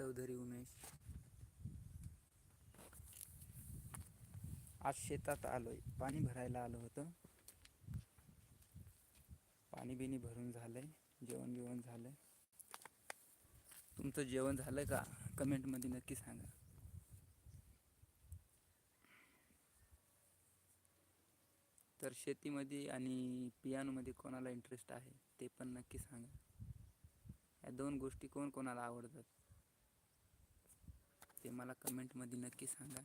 चौधरी उमेश. आज शेतात आलोय. पाणी भरायला आलो होतं. पाणी बिणी भरून झालंय. जेवण बिवण झालंय. तुमचं जेवण झालं का? कमेंटमध्ये नक्की सांगा. तर शेतीमध्ये आणि पियानोमध्ये कोणाला इंटरेस्ट आहे ते पण नक्की सांगा. या दोन गोष्टी कोण कोणाला आवडतात? ते मला कमेंटमध्ये नक्की सांगा.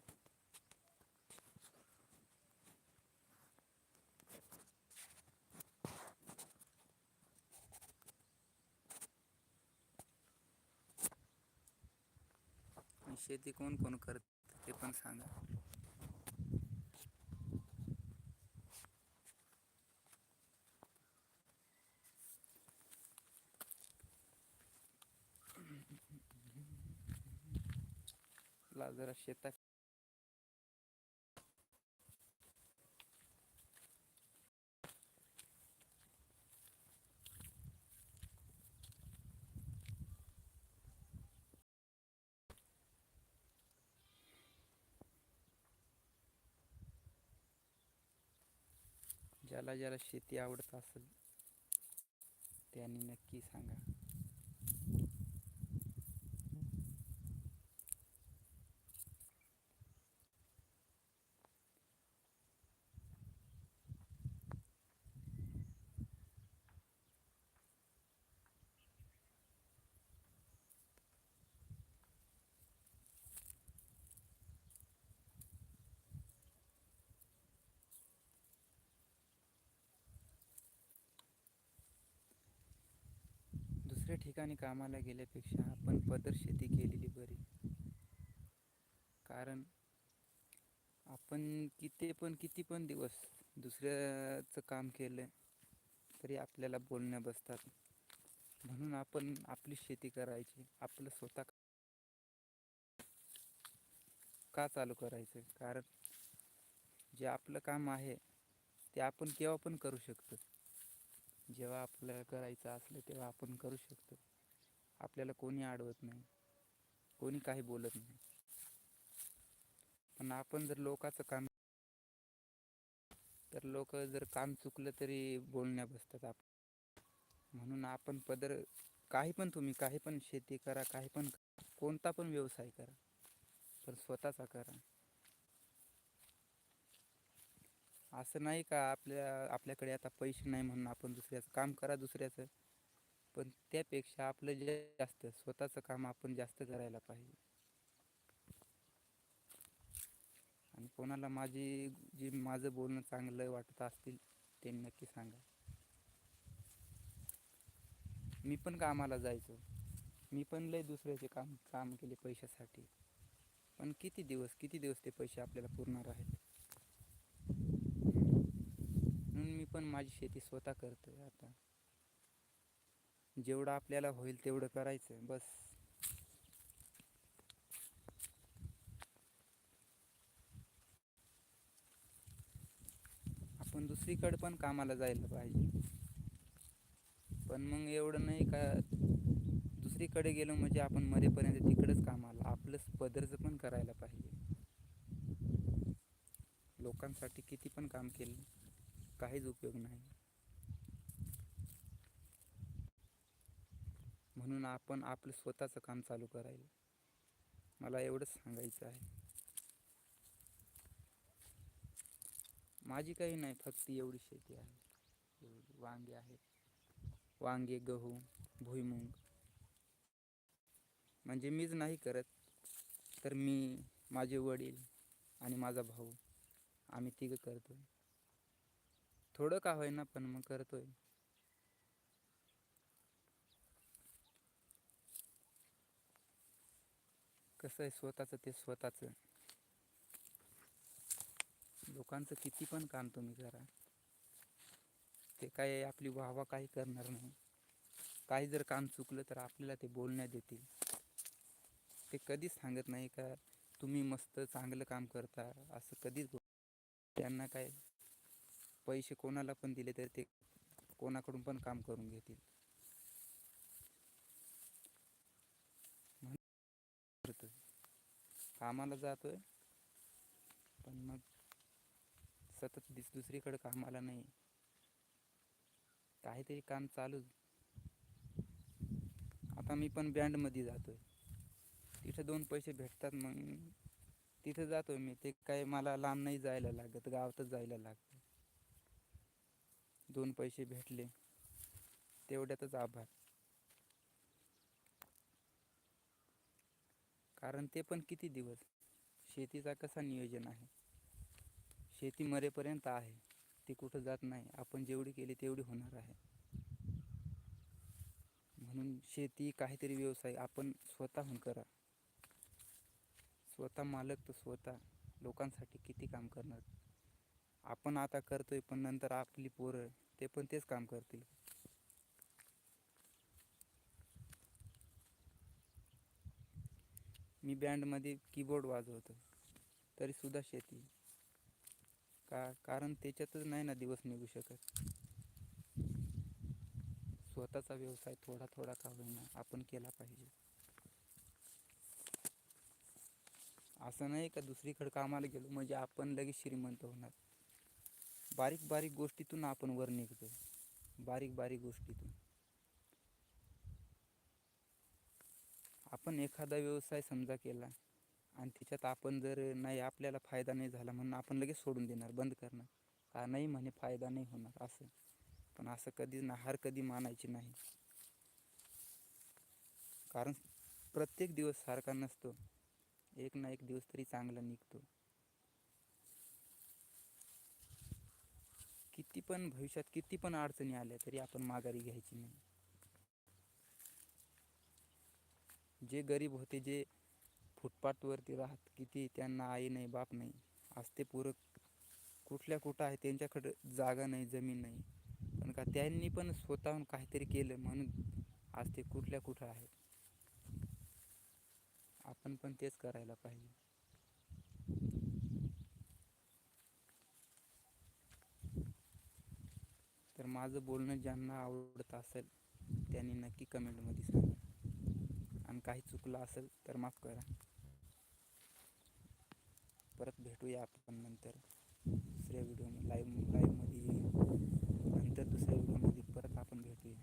आणि शेती कोण कोण करत ते पण सांगा. आपला जरा शेतात ज्याला ज्याला शेती आवडत असेल त्यांनी नक्की सांगा. दुसऱ्या ठिकाणी कामाला गेल्यापेक्षा आपण पदर शेती केलेली बरी. कारण आपण किती पण किती पण दिवस दुसऱ्याचं काम केलं तरी आपल्याला बोलण्या बसतात. म्हणून आपण आपली शेती करायची आपलं स्वतः का चालू करायचं? कारण जे आपलं काम आहे ते आपण केव्हा पण करू शकतो. जेव्हा आपल्याला करायचं असलं तेव्हा आपण करू शकतो. आपल्याला कोणी अडवत नाही. कोणी काही बोलत नाही. पण आपण जर लोकांचं काम तर लोक जर काम चुकलं तरी बोलण्या बसतात आप. म्हणून आपण पदर काही पण तुम्ही काही पण शेती करा काही पण कोणता पण व्यवसाय करा. पण स्वतःचा करा. असं नाही का आपल्या आपल्याकडे आता पैसे नाही म्हणून आपण दुसऱ्याचं काम करा दुसऱ्याचं. पण त्यापेक्षा आपलं जे जास्त स्वतःचं काम आपण जास्त करायला पाहिजे. आणि कोणाला माझी जे माझं बोलणं चांगलं वाटत असतील ते नक्की सांगा. मी पण कामाला जायचो. मी पण लय दुसऱ्याचे काम काम केले पैशासाठी. पण किती दिवस किती दिवस ते पैसे आपल्याला पुरणार आहेत म्हणून मी पण माझी शेती स्वतः करतोय आता. जेवढं आपल्याला होईल तेवढं करायचं बस. आपण दुसरीकडे पण कामाला जायला पाहिजे. पण मग एवढं नाही का दुसरीकडे गेलो म्हणजे आपण मरेपर्यंत तिकडंच कामाला आपलंच पदरचं पण करायला पाहिजे. लोकांसाठी किती पण काम केलं. काहीच उपयोग नाही. म्हणून आपण आपलं स्वतःचं काम चालू करायला. मला एवढंच सांगायचं आहे. माझी काही नाही फक्त एवढी शेती आहे. एवढी वांगे आहेत. वांगे गहू भुईमुंग. म्हणजे मीच नाही करत तर मी माझे वडील आणि माझा भाऊ आम्ही तिघं करतो. थोडं का होईना पण मग करतोय. कसं आहे स्वतःचं ते स्वतःचं. लोकांचं किती पण काम तुम्ही करा. ते काय आपली वाहवा काही करणार नाही. काही जर काम चुकलं तर आपल्याला ते बोलण्यात येतील. ते कधीच सांगत नाही का तुम्ही मस्त चांगलं काम करता असं कधीच त्यांना काय पैसे कोणाला पण दिले तर ते कोणाकडून पण काम करून घेतील. कामाला जातोय पण मग सतत दिस दुसरीकडे कामाला नाही. काहीतरी काम चालू. आता मी पण बँडमध्ये जातोय. तिथे दोन पैसे भेटतात मग तिथे जातोय मी. ते काय मला लांब नाही जायला लागत गावातच जायला लागतं. दोन पैसे भेटले. तेवढ्यातच आभार. कारण ते पण किती दिवस? शेतीचा कसा नियोजन आहे? शेती मरेपर्यंत आहे. ती कुठं जात नाही. आपण जेवढी केली तेवढी होणार आहे. म्हणून शेती काहीतरी व्यवसाय आपण स्वतःहून करा. स्वतः मालक तर स्वतः. लोकांसाठी किती काम करणार? आपण आता करतोय पण नंतर आपली पोरं ते पण तेच काम करतील. मी बँडमध्ये कीबोर्ड वाजवतो तरीसुद्धा शेती. का कारण त्याच्यातच नाही ना दिवस निघू शकत. स्वतःचा व्यवसाय थोडा थोडा का होईना आपण केला पाहिजे. असं नाही का दुसरीकडे कामाला गेलो म्हणजे आपण लगेच श्रीमंत होणार. बारीक बारीक गोष्टीतून आपण वर निघतो बारीक बारीक गोष्टीतून. आपण एखादा व्यवसाय समजा केला आणि त्याच्यात आपण जर नाही आपल्याला फायदा नाही झाला म्हणून आपण लगेच सोडून देणार बंद करणार. का नाही म्हणे फायदा नाही होणार असं. पण असं कधीच ना हार कधी मानायची नाही. कारण प्रत्येक दिवस सारखा नसतो. एक ना एक दिवस तरी चांगला निघतो. किती पण भविष्यात किती पण अडचणी आल्या तरी आपण माघारी घ्यायची नाही. जे गरीब होते जे फुटपाथवरती राहत किती त्यांना आई नाही बाप नाही आज ते पूरक कुठल्या कुठं आहे त्यांच्याकडं जागा नाही जमीन नाही. पण का त्यांनी पण स्वतःहून काहीतरी केलं म्हणून आज ते कुठल्या कुठं आहेत. आपण पण तेच करायला पाहिजे. माझं बोलणं ज्यांना आवडत असेल त्यांनी नक्की कमेंटमध्ये सांगा. आणि काही चुकलं असेल तर माफ करा. परत भेटूया आपण नंतर दुसऱ्या व्हिडिओ लाईव्ह लाईव्हमध्ये नंतर दुसऱ्या व्हिडिओमध्ये परत आपण भेटूया.